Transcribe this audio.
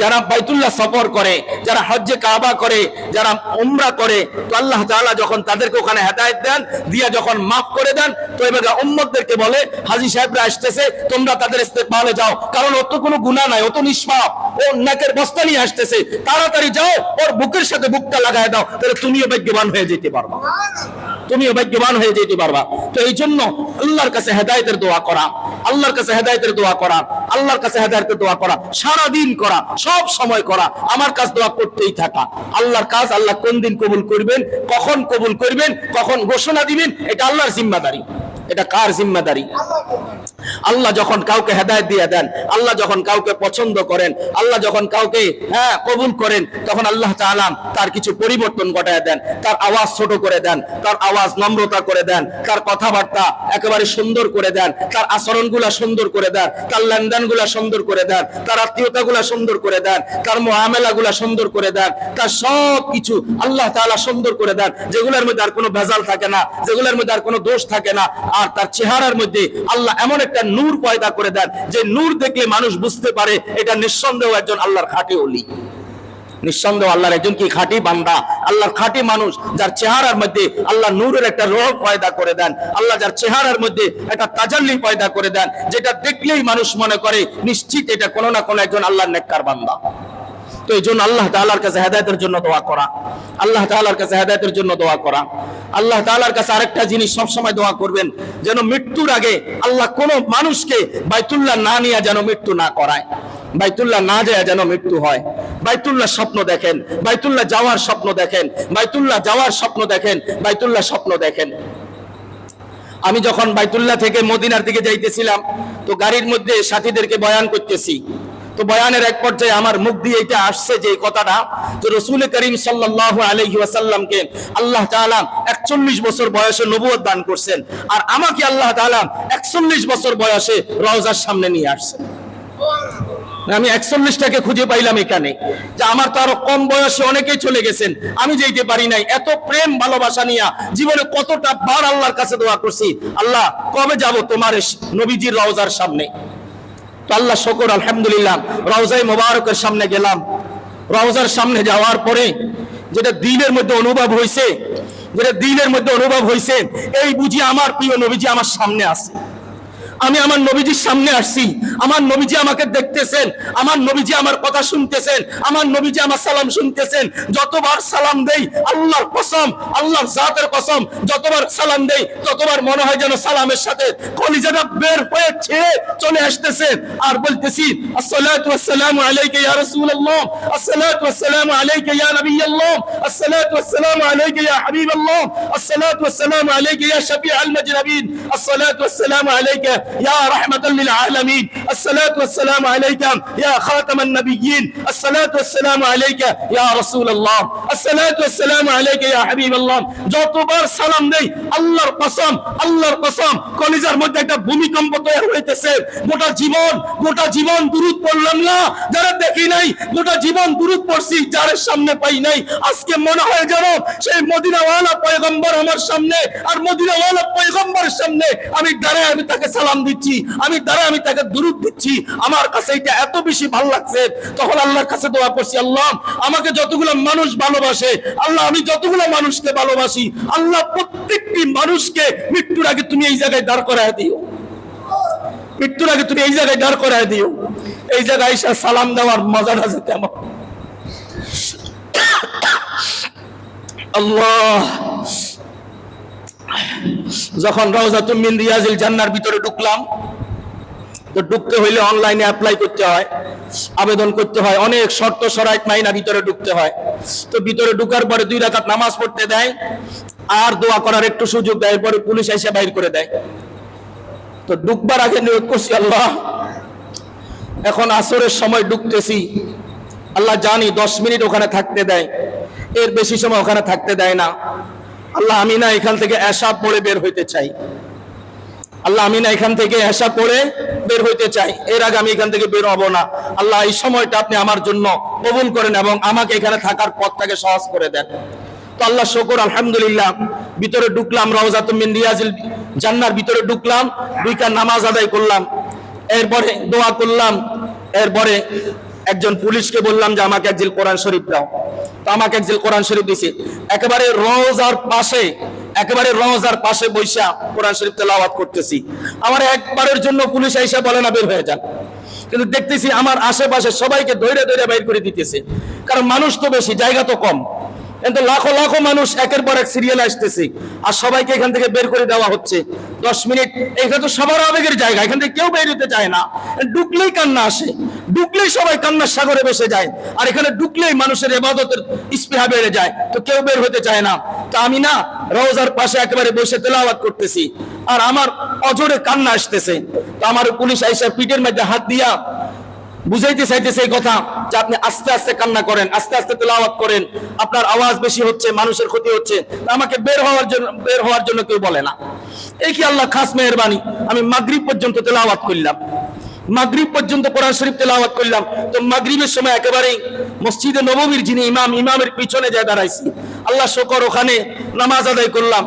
যারা বাইতুল্লাহ সফর করে, যারা হজ্জে কাবা করে, যারা উমরা করে, তো আল্লাহ তাআলা যখন তাদেরকে ওখানে হেদায়েত দেন, দিয়া যখন মাফ করে দেন, তো এবার উম্মতদেরকে বলে, হাজী সাহেবরা আসতেছে, তোমরা তাদের ইস্তেকবালে যাও। কারণ ওর তো কোনো গুনাহ নাই, ও তো নিষ্পাপ। ও নাকের বস্তা নিয়ে আসতেছে। তাড়াতাড়ি যাও, ওর বুকের সাথে বুকটা লাগায় দাও, তাহলে তুমিও ভাগ্যবান হয়ে যেতে পারবা। তুমিও ভাগ্যবান হয়ে যেতে পারবা। তো এই জন্য আল্লাহর কাছে হেদায়তের দোয়া করা, আল্লাহর কাছে হেদায়তের দোয়া করা, আল্লাহর কাছে হেদায়তের দোয়া করা সারা দিন করা, সব সময় করা, আমার কাজ দোয়া করতেই থাকা। আল্লাহর কাজ আল্লাহ কোন দিন কবুল করবেন, কখন কবুল করবেন, কখন ঘোষণা দিবেন, এটা আল্লাহর জিম্মাদারি। এটা কার জিম্মাদারি? আল্লাহ যখন কাউকে হেদায়ত দিয়ে দেন, আল্লাহ যখন কাউকে পছন্দ করেন, আল্লাহ যখন কাউকে হ্যাঁ কবুল করেন, তখন আল্লাহ তাআলা তার কিছু পরিবর্তন ঘটায় দেন, তার আওয়াজ ছোট করে দেন, তার আওয়াজ নম্রতা করে দেন, তার কথাবার্তা একেবারে সুন্দর করে দেন, তার আচরণগুলা সুন্দর করে দেন, তার লেনদেনগুলা সুন্দর করে দেন, তার আত্মীয়তাগুলা সুন্দর করে দেন, তার মুআমেলাগুলা সুন্দর করে দেন, তার সব কিছু আল্লাহ তাআলা সুন্দর করে দেন, যেগুলোর মধ্যে আর কোনো ভেজাল থাকে না, যেগুলোর মধ্যে আর কোনো দোষ থাকে না, আর তার চেহারার মধ্যে আল্লাহ এমন একটা নূর পয়দা করে দেন। যে নূর দেখলে মানুষ বুঝতে পারে, এটা নিঃসন্দেহ একজন আল্লাহর খাঁটি অলি নিঃসন্দেহ আল্লাহর একজন কি খাঁটি বান্দা? আল্লাহর খাঁটি মানুষ, যার চেহারার মধ্যে আল্লাহ নূরের একটা রোগ পয়দা করে দেন। আল্লাহ যার চেহারার মধ্যে একটা তাজাল্লি পয়দা করে দেন, যেটা দেখলেই মানুষ মনে করে, নিশ্চিত এটা কোনো না কোনো একজন আল্লাহর নেককার বান্দা। এই জন্য আল্লাহ তাআলার কাছে হেদায়েতের জন্য দোয়া করা। আল্লাহ তাআলার কাছে হেদায়েতের জন্য দোয়া করা। আল্লাহ তাআলার কাছে আরেকটা জিনিস সব সময় দোয়া করবেন, যেন মৃত্যুর আগে আল্লাহ কোনো মানুষকে বাইতুল্লাহ না নিয়ে যেন মৃত্যু না করায়। বাইতুল্লাহ না যায় যেন মৃত্যু হয়। বাইতুল্লাহ স্বপ্ন দেখেন, বাইতুল্লাহ যাওয়ার স্বপ্ন দেখেন, বাইতুল্লাহ যাওয়ার স্বপ্ন দেখেন, বাইতুল্লাহ স্বপ্ন দেখেন। আমি যখন বাইতুল্লাহ থেকে মদিনার দিকে যাইতেছিলাম, তো গাড়ির মধ্যে সাথীদেরকে বয়ান করতেছি। তো বয়ানের এক পর্যায়ে আমার মুখ দিয়ে এটা আসছে যে কথাটা, যে রসুল করিম সাল্লাল্লাহু আলাইহি ওয়াসাল্লামকে আল্লাহ তাআলা 41 বছর বয়সে নবুয়ত দান করছেন আর আমাকে আল্লাহ তাআলা 41 বছর বয়সে রওজার সামনে নিয়ে আসছেন। আমি একচল্লিশটাকে খুঁজে পাইলাম এখানে যে আমার তো আরও কম বয়সে অনেকেই চলে গেছেন, আমি যেতে পারি নাই, এত প্রেম ভালোবাসা নিয়ে জীবনে কতটা বার আল্লাহর কাছে দোয়া করছি, আল্লাহ কবে যাব তোমার নবীজির রওজার সামনে? তো আল্লাহ শকর, আলহামদুলিল্লাহ। রওজাই মোবারকের সামনে গেলাম। রওজার সামনে যাওয়ার পরে যেটা দিনের মধ্যে অনুভব হয়েছে যেটা দিনের মধ্যে অনুভব হয়েছে এই বুঝি আমার প্রিয় নবীজি আমার সামনে আছে। আমি আমার নবীজির সামনে আসছি। আমার নবীজি আমাকে দেখতেছেন। আমার নবীজি আমার কথা শুনতেছেন। আমার নবীজি আমার সালাম শুনতেছেন। যতবার সালাম দেই, আল্লাহর কসম, আল্লাহর জাতের কসম, যতবার সালাম দেই, ততবার মনে হয় যেন সালামের সাথে কলিজাটা বের হয়ে ছেড়ে চলে আসতেছে। আর বলতেছি, আসসালাতু ওয়াসসালামু আলাইকা ইয়া রাসূলুল্লাহ, আসসালাতু ওয়াসসালামু আলাইকা ইয়া নবিয়াল্লাহ, আসসালাতু ওয়াসসালামু আলাইকা ইয়া হাবিবাল্লাহ, আসসালাতু ওয়াসসালামু আলাইকা ইয়া শাফিআল মুজরিবিন, আসসালাতু ওয়াসসালামু আলাইকা يا رحمة للعالمين الصلاة والسلام عليك يا خاتم النبيين الصلاة والسلام عليك يا رسول الله الصلاة والسلام عليك يا حبيب الله যতবার সালাম দেই আল্লাহর কসম আল্লাহর কসম কলিজার মধ্যে একটা ভূমিকম্প তৈরি হইতেছে গোটা জীবন গোটা জীবন দুরুদ পড়লাম না যারা দেখি নাই গোটা জীবন দুরুদ পড়ছি যার সামনে পাই নাই আজকে মনে হয় যেন সেই মদিনাওয়ালা পয়গম্বর আমার সামনে আর মদিনাওয়ালা পয়গম্বরের সামনে আমি দাঁড়ায় আমি তাকে সালাম দিচ্ছি, আমি দাঁড়ায় আমি তাকে দুরুদ দিচ্ছি। আমার কাছে এটা এত বেশি ভালো লাগছে। তখন আল্লাহর কাছে দোয়া করছি, আল্লাহ, আমাকে যতগুলো মানুষ ভালোবাসে, আল্লাহ, আমি যতগুলো মানুষকে ভালোবাসি, আল্লাহ, প্রত্যেকটি মানুষকে মৃত্যুর আগে তুমি এই জায়গায় দাঁড় করায় দিও। মৃত্যুর আগে তুমি এই জায়গায় দাঁড় করায় দিও। এই জায়গায় এসে সালাম দেওয়ার মজাটা আছে তেমন। আল্লাহ যখন রওজাতুম মিন রিয়াজিল জান্নার ভিতরে ঢুকলাম, তো ঢুকতে হইলে অনলাইনে অ্যাপ্লাই করতে হয়, আবেদন করতে হয়, অনেক শর্ত শরাইত মাইনা ভিতরে ঢুকতে হয়। তো ভিতরে ঢুকার পরে দুই রাকাত নামাজ পড়তে দেয়, আর দোয়া করার একটু সুযোগ দেয় পরে পুলিশ এসে বাইর করে দেয়। তো ঢুকবার আগে নিয়োগ করছি আল্লাহ। এখন আসরের সময় ঢুকতেছি, আল্লাহ জানি দশ মিনিট ওখানে থাকতে দেয়, এর বেশি সময় ওখানে থাকতে দেয় না। আল্লাহ, আমি না এখান থেকে এসা পড়ে বের হইতে চাই। আল্লাহ, আমি না এখান থেকে এসা পড়ে বের হইতে চাই। এর আগে আমি এখান থেকে বের হব না। আল্লাহ, এই সময়টা আপনি আমার জন্য কবুল করেন এবং আমাকে এখানে থাকার পথটাকে সহজ করে দেন। তো আল্লাহ, শকর, আলহামদুলিল্লাহ। ভিতরে ঢুকলাম রওজাতুমিন রিয়াজিল জান্নার ভিতরে ঢুকলাম দুইটা নামাজ আদায় করলাম, এরপরে দোয়া করলাম, এরপরে একজন পুলিশকে বললাম যে, আমাকে একজিল কোরআন শরীফ দাও। তো আমাকে একজিল কোরআন শরীফ দিছে। একেবারে রোজার পাশে, একেবারে রোজার পাশে বৈশা কোরআন শরীফ তেলাওয়াত করতেছি। আমার একবারের জন্য পুলিশ এসে বলে, না, বের হয়ে যান। কিন্তু দেখতেছি আমার আশেপাশে সবাইকে ধৈর্য ধৈর্য বাইর করে দিতেছে। কারণ মানুষ তো বেশি, জায়গা তো কম। কিন্তু লাখো লাখো মানুষ একের পর এক সিরিয়াল আসতেছে। আর সবাইকে এখান থেকে বের করে দেওয়া হচ্ছে। দশ মিনিট এখানে তো সবার আবেগের জায়গা, এখান থেকে কেউ বের হতে চায় না। ঢুকলেই কান্না আসে, ঢুকলেই সবাই কান্নার সাগরে বসে যায়। আর এখানে ঢুকলেই মানুষের এবাদতের স্পৃহা বেড়ে যায়, তো কেউ বের হতে চায় না। তা আমি না রোজার পাশে একেবারে বসে তেলাওয়াত করতেছি। আর আমার অজরে কান্না আসতেছে। তো আমার পুলিশ আইসা পিঠের মধ্যে হাত দিয়া বুঝাইতে চাইতেছে এই কথা যে আপনি আস্তে আস্তে কান্না করেন, আস্তে আস্তে তেলাওয়াত করেন, আপনার আওয়াজ বেশি হচ্ছে, মানুষের ক্ষতি হচ্ছে আমাকে বের হওয়ার জন্য, বের হওয়ার জন্য কেউ বলে না। এই কি আল্লাহ খাস মেহরবানি? আমি মাগরিব পর্যন্ত তেলাওয়াত করলাম। মাগরিব পর্যন্ত কোরআন শরীফ তেলাওয়াত করলাম। তো মাগরিবের সময় একেবারেই মসজিদে নববীর যিনি ইমাম, ইমামের পিছনে যায় দাঁড়াইছি। আল্লাহ শকর ওখানে নামাজ আদায় করলাম।